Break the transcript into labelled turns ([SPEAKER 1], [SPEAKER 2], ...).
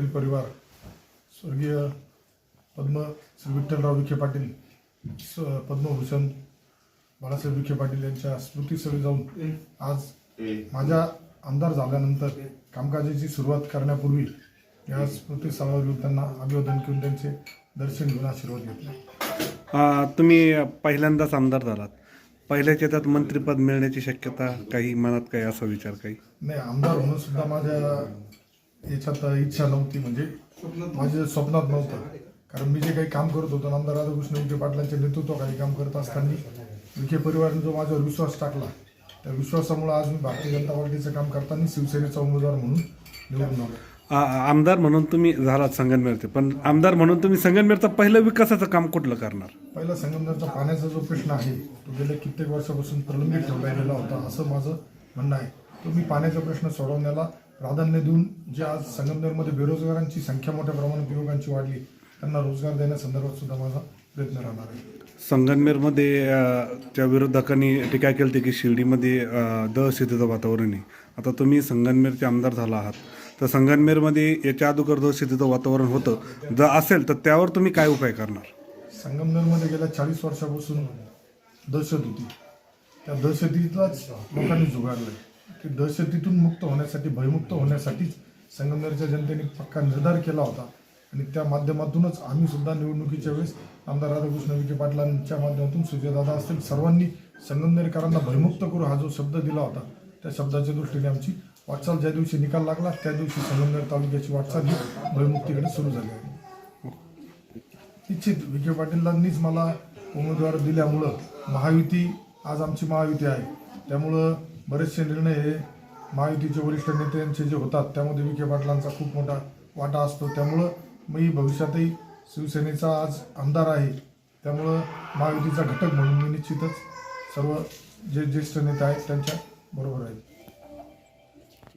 [SPEAKER 1] परिवार स्वर्गीय पद्म श्री विठ्ठलराव विखे पाटील स- पद्मभूषण बाळासाहेब विखे पाटील यांच्या स्मृतीस्थळी जाऊन आज माझ्या आमदार झाल्यानंतर कामकाजाची सुरुवात करण्यापूर्वी या स्मृतीस्थळावर येऊन त्यांना अभिवादन करून त्यांचे दर्शन घेऊन आशीर्वाद घेतला.
[SPEAKER 2] तुम्ही पहिल्यांदाच आमदार झालात. पहिल्याच्या त्यात मंत्रिपद मिळण्याची शक्यता काही मनात काही असा विचार काही?
[SPEAKER 1] नाही आमदार होणं सुद्धा माझ्या याच्यात इच्छा नव्हती म्हणजे माझ्या स्वप्नात नव्हतं. कारण मी जे काही काम करत होतो आमदार राधाकृष्ण विखे पाटलांच्या नेतृत्वाखाली काम करत असताना विखे परिवाराने जो माझ्यावर विश्वास टाकला त्या विश्वासामुळे आज मी भारतीय जनता पार्टीचं काम करताना शिवसेनेचा उमेदवार म्हणून निवडून आलो.
[SPEAKER 2] आमदार म्हणून तुम्ही झालात संगमनेरचे पण आमदार म्हणून तुम्ही संगमनेरचं पहिलं विकासाचं काम कुठलं करणार?
[SPEAKER 1] पहिला संगमनेरचा पाण्याचा जो प्रश्न आहे तो गेल्या कित्येक वर्षापासून प्रलंबित ठेवला गेला होता असं माझं म्हणणं आहे. तो मी पाण्याचा प्रश्न सोडवण्याला प्राधान्य देऊन जे आज संगमनेरमध्ये बेरोजगारांची संख्या मोठ्या प्रमाणात युवकांची वाढली त्यांना रोजगार देण्यासंदर्भात सुद्धा माझा प्रयत्न राहणार आहे.
[SPEAKER 2] संगमनेरमध्ये त्या विरोधकांनी टीका केली होती की शिर्डीमध्ये दहशतीचं वातावरण आहे. आता तुम्ही संगमनेरचे आमदार झाला आहात. तर संगमनेरमध्ये याच्या अगोदर दहशतीचं वातावरण होतं. जर असेल तर त्यावर तुम्ही काय उपाय करणार?
[SPEAKER 1] संगमनेरमध्ये गेल्या चाळीस वर्षापासून दहशत होती. त्या दहशतीलाच लोकांनी झुगारलंय. की दहशतीतून मुक्त होण्यासाठी भयमुक्त होण्यासाठीच संगमनेरच्या जनतेने पक्का निर्धार केला होता. आणि त्या माध्यमातूनच आम्ही सुद्धा निवडणुकीच्या वेळेस आमदार राधाकृष्ण विखे पाटलांच्या माध्यमातून सुजयदादा असतील सर्वांनी संगमनेरकरांना भयमुक्त करू हा जो शब्द दिला होता त्या शब्दाच्या दृष्टीने आमची वाटचाल ज्या दिवशी निकाल लागला त्या दिवशी संगमनेर तालुक्याची वाटचाल ही भयमुक्तीकडे सुरू झाली आहे. निश्चित विखे पाटीलांनीच मला उमेदवार दिल्यामुळं महायुती आज आमची महायुती आहे. त्यामुळं बरेचसे निर्णय हे महायुतीचे वरिष्ठ नेत्यांचे जे होतात त्यामध्ये विखे पाटलांचा खूप मोठा वाटा असतो. त्यामुळं मी भविष्यातही शिवसेनेचा आज आमदार आहे. त्यामुळं महायुतीचा घटक म्हणून मी निश्चितच सर्व जे ज्येष्ठ नेते आहेत त्यांच्या बरोबर आहे